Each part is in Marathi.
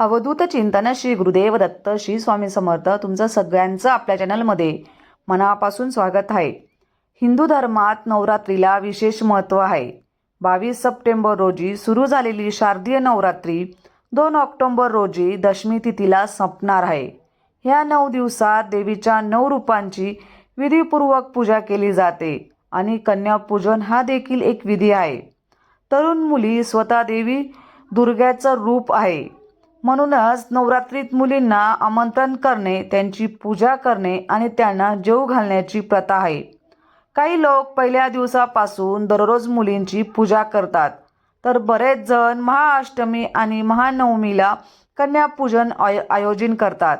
अवधूत चिंतन श्री गुरुदेव दत्त श्री स्वामी समर्थ तुमचं सगळ्यांचं आपल्या चॅनलमध्ये मनापासून स्वागत आहे. हिंदू धर्मात नवरात्रीला विशेष महत्त्व आहे. बावीस सप्टेंबर रोजी सुरू झालेली शारदीय नवरात्री दोन ऑक्टोंबर रोजी दशमी तिथीला संपणार आहे. ह्या नऊ दिवसात देवीच्या नऊ रूपांची विधीपूर्वक पूजा केली जाते आणि कन्यापूजन हा देखील एक विधी आहे. तरुण मुली स्वतः देवी दुर्गाचं रूप आहे. म्हणूनच नवरात्रीत मुलींना आमंत्रण करणे त्यांची पूजा करणे आणि त्यांना जेव घालण्याची प्रथा आहे. काही लोक पहिल्या दिवसापासून दररोज मुलींची पूजा करतात. तर बरेच जण महाअष्टमी आणि महानवमीला कन्यापूजन आय आयोजन करतात.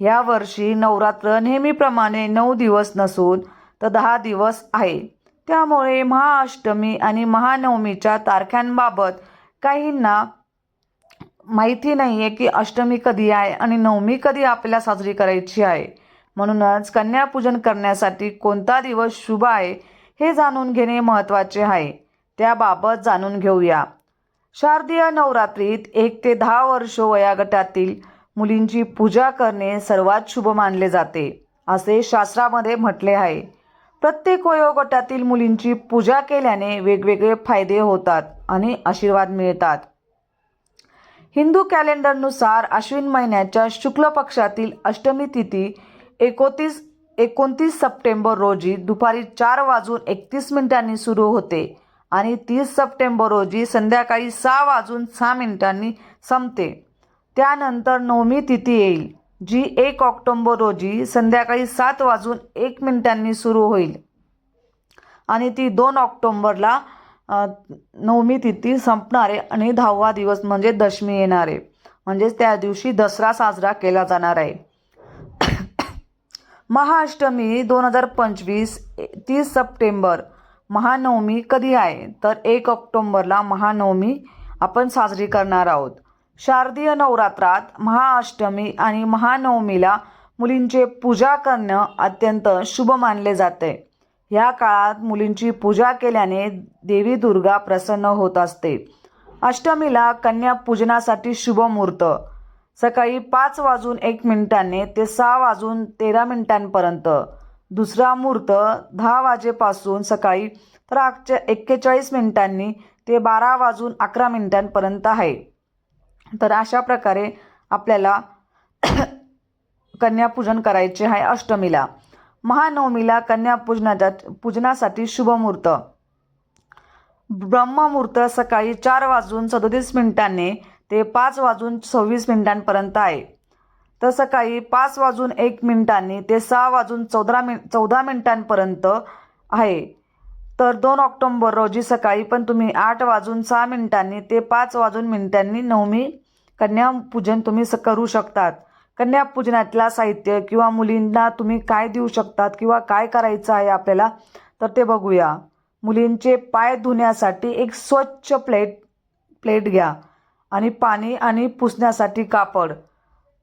या वर्षी नवरात्र नेहमीप्रमाणे नऊ दिवस नसून तर दहा दिवस आहे. त्यामुळे महाअष्टमी आणि महानवमीच्या तारखांबाबत काहींना माहिती नाही आहे की अष्टमी कधी आहे आणि नवमी कधी आपल्याला साजरी करायची आहे. म्हणूनच कन्यापूजन करण्यासाठी कोणता दिवस शुभ आहे हे जाणून घेणे महत्त्वाचे आहे. त्याबाबत जाणून घेऊया. शारदीय नवरात्रीत एक ते दहा वर्ष वयागटातील मुलींची पूजा करणे सर्वात शुभ मानले जाते असे शास्त्रामध्ये म्हटले आहे. प्रत्येक वयोगटातील मुलींची पूजा केल्याने वेगवेगळे फायदे होतात आणि आशीर्वाद मिळतात. हिंदू कॅलेंडरनुसार अश्विन महिन्याच्या शुक्ल पक्षातील अष्टमी तिथी एकोतीस एकोणतीस सप्टेंबर रोजी दुपारी चार वाजून एकतीस मिनिटांनी सुरू होते आणि तीस सप्टेंबर रोजी संध्याकाळी सहा वाजून सहा मिनिटांनी संपते. त्यानंतर नवमी तिथी येईल जी एक ऑक्टोंबर रोजी संध्याकाळी सात वाजून एक मिनिटांनी सुरू होईल. आणि ती दोन ऑक्टोंबरला नवमी तिथी संपणारे आणि दहावा दिवस म्हणजे दशमी येणारे. म्हणजेच त्या दिवशी दसरा साजरा केला जाणार आहे. महाअष्टमी दोन हजार पंचवीस तीस सप्टेंबर महानवमी कधी आहे? तर एक ऑक्टोंबरला महानवमी आपण साजरी करणार आहोत. शारदीय नवरात्रात महाअष्टमी आणि महानवमीला मुलींचे पूजा करणं अत्यंत शुभ मानले जाते. ह्या काळात मुलींची पूजा केल्याने देवी दुर्गा प्रसन्न होत असते. अष्टमीला कन्या पूजनासाठी शुभ मुहूर्त सकाळी पाच वाजून एक मिनिटांनी ते सहा वाजून तेरा मिनिटांपर्यंत. दुसरा मुहूर्त दहा वाजेपासून सकाळी तर आजच्या एक्केचाळीस मिनिटांनी ते बारा वाजून अकरा मिनिटांपर्यंत आहे. तर अशा प्रकारे आपल्याला कन्यापूजन करायचे आहे अष्टमीला. महानवमीला कन्यापूजनाच्या पूजनासाठी शुभमुहूर्त. ब्रह्ममुहूर्त सकाळी चार वाजून सदोतीस मिनिटांनी ते पाच वाजून सव्वीस मिनिटांपर्यंत आहे. तर सकाळी पाच वाजून एक मिनिटांनी ते सहा वाजून चौदा मिन चौदा मिनिटांपर्यंत आहे. तर दोन ऑक्टोंबर रोजी सकाळी पण तुम्ही आठ वाजून सहा मिनिटांनी ते पाच वाजून मिनिटांनी नवमी कन्यापूजन तुम्ही स करू शकतात. कन्यापूजनातला साहित्य किंवा मुलींना तुम्ही काय देऊ शकतात किंवा काय करायचं आहे आपल्याला तर ते बघूया. मुलींचे पाय धुण्यासाठी एक स्वच्छ प्लेट प्लेट घ्या आणि पाणी आणि पुसण्यासाठी कापड.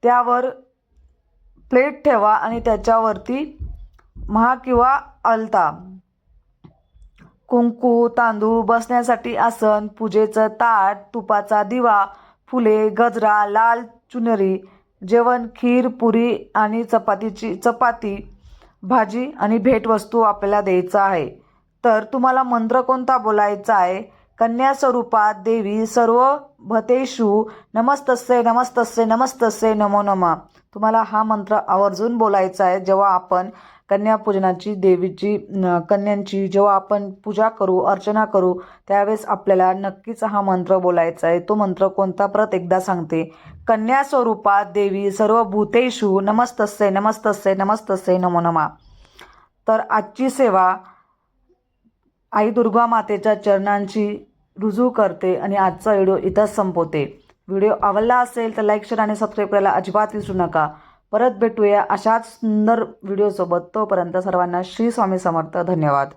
त्यावर प्लेट ठेवा आणि त्याच्यावरती महा किंवा अलता. कुंकू तांदूळ बसण्यासाठी आसन पूजेचं ताट तुपाचा दिवा फुले गजरा लाल चुनरी जेवण खीर पुरी आणि चपातीची चपाती भाजी आणि भेटवस्तू आपल्याला द्यायचं आहे. तर तुम्हाला मंत्र कोणता बोलायचा आहे? कन्या स्वरूपात देवी सर्व भतेषु नमस्तस्य नमस्तस्य नमस्तस्य नमो नमः. तुम्हाला हा मंत्र आवर्जून बोलायचा आहे. जेव्हा आपण कन्यापूजनाची देवीची कन्यांची जेव्हा आपण पूजा करू अर्चना करू त्यावेळेस आपल्याला नक्कीच हा मंत्र बोलायचा आहे. तो मंत्र कोणता? परत एकदा सांगते. कन्या स्वरूपात देवी सर्व भूतेषु नमस्तस्य नमस्तस्य नमस्तस्य नमो नमः. तर आजची सेवा आई दुर्गा मातेच्या चरणांची रुजू करते आणि आजचा व्हिडिओ इथंच संपवते. व्हिडिओ आवडला असेल तर लाईक शेअर आणि सबस्क्राईब करायला अजिबात विसरू नका. परत भेटूया अशाच सुंदर व्हिडिओसोबत तोपर्यंत सर्वांना श्री स्वामी समर्थ. धन्यवाद.